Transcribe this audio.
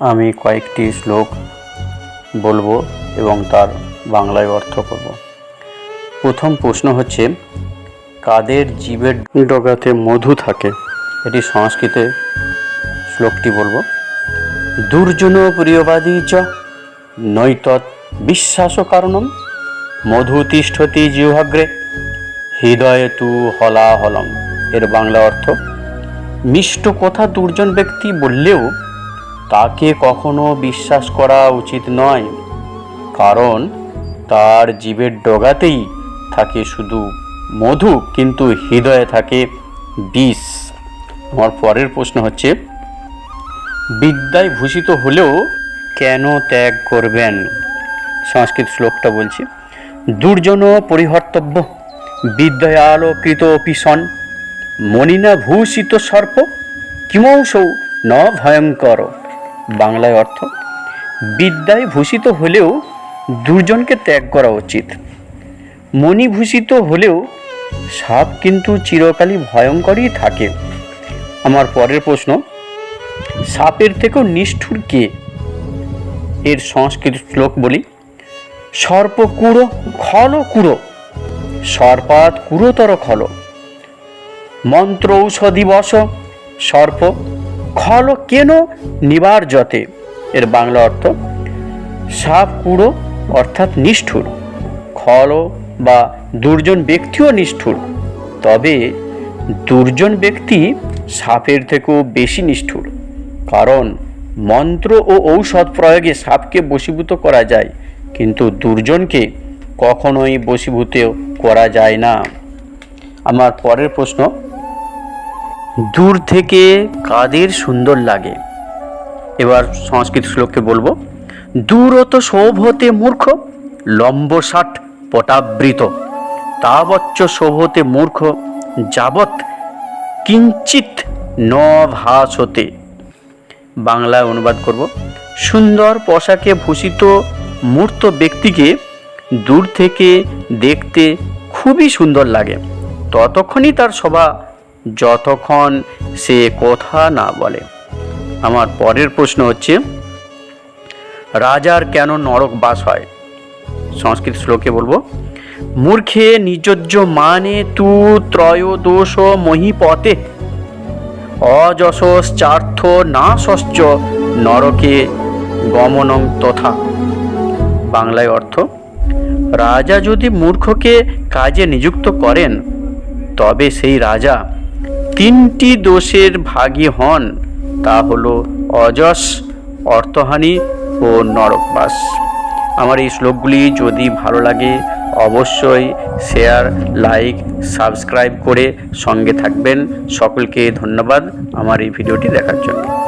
আমি কয়েকটি শ্লোক বলব এবং তার বাংলায় অর্থ করব। প্রথম প্রশ্ন হচ্ছে, কাদের জীবের ডগাতে মধু থাকে? এটি সংস্কৃতে শ্লোকটি বলব। দুর্জন প্রিয়বাদী চ, নৈতৎ বিশ্বাস কারণম মধু তিষ্ঠতি জিহ্বাগ্রে, হৃদয়ে তু হলাহলম। এর বাংলা অর্থ, মিষ্ট কথা দুর্জন ব্যক্তি বললেও তাকে কখনো বিশ্বাস করা উচিত নয়, কারণ তার জীবের ডগাতেই থাকে শুধু মধু, কিন্তু হৃদয়ে থাকে বিষ। আমার পরের প্রশ্ন হচ্ছে, বিদ্যায় ভূষিত হলেও কেন ত্যাগ করবেন? সংস্কৃত শ্লোকটা বলছি দুর্জন পরিহর্তব্য, বিদ্যায় আলোকৃত পিসন মনিনা ভূষিত সর্প, কিমৌসৌ ন ভয়ঙ্কর। বাংলায় অর্থ, বিদ্যায় ভূষিত হলেও দুর্জনকে ত্যাগ করা উচিত। মণিভূষিত হলেও সাপ কিন্তু চিরকালই ভয়ঙ্করই থাকে। আমার পরের প্রশ্ন, সাপের থেকেও নিষ্ঠুর কে? এর সংস্কৃত শ্লোক বলি সর্প কুড়ো খল কুড়ো সর্পাত কুড়োতর খল। মন্ত্র ঔষধি বস, সর্প খল কেন নিবার যতে এর বাংলা অর্থ, সাপ কুড়ো অর্থাৎ নিষ্ঠুর। খল বা দুর্জন ব্যক্তিও নিষ্ঠুর। তবে দুর্জন ব্যক্তি সাপের থেকেও বেশি নিষ্ঠুর। কারণ মন্ত্র ও ঔষধ প্রয়োগে সাপকে বশীভূত করা যায়, কিন্তু দুর্জনকে কখনোই বশীভূত করা যায় না। আমার পরের প্রশ্ন দূর থেকে কাদের সুন্দর লাগে। এবার সংস্কৃত শ্লোককে বলব। দূরত শোভতে মূর্খ লম্ব ষাট পটাবৃত। তাবচ্চ শোভতে মূর্খ, যাবৎ কিঞ্চিত ন ভাসতে। বাংলায় অনুবাদ করব। সুন্দর পোশাকে ভূষিত মূর্ত ব্যক্তিকে দূর থেকে দেখতে খুবই সুন্দর লাগে। ততক্ষণই তার সভা যতক্ষণ সে কথা না বলে। আমার পরের প্রশ্ন হচ্ছে, রাজার কেন নরক বাস হয়? সংস্কৃত শ্লোকে বলব, মূর্খে নিজজ্জ মানে তু ত্রয়োদোষ মহিপতে। অযশশ্চার্থ নাশশ্চ নরকে গমনং তথা। বাংলায় অর্থ, রাজা যদি মূর্খকে কাজে নিযুক্ত করেন, তবে সেই রাজা তিনটি দোষের ভাগী হন, তা হল অজস, অর্থহানি ও নরকবাস। আমার এই শ্লোকগুলি যদি ভালো লাগে, অবশ্যই শেয়ার, লাইক, সাবস্ক্রাইব করে সঙ্গে থাকবেন। সকলকে ধন্যবাদ আমার এই ভিডিওটি দেখার জন্য।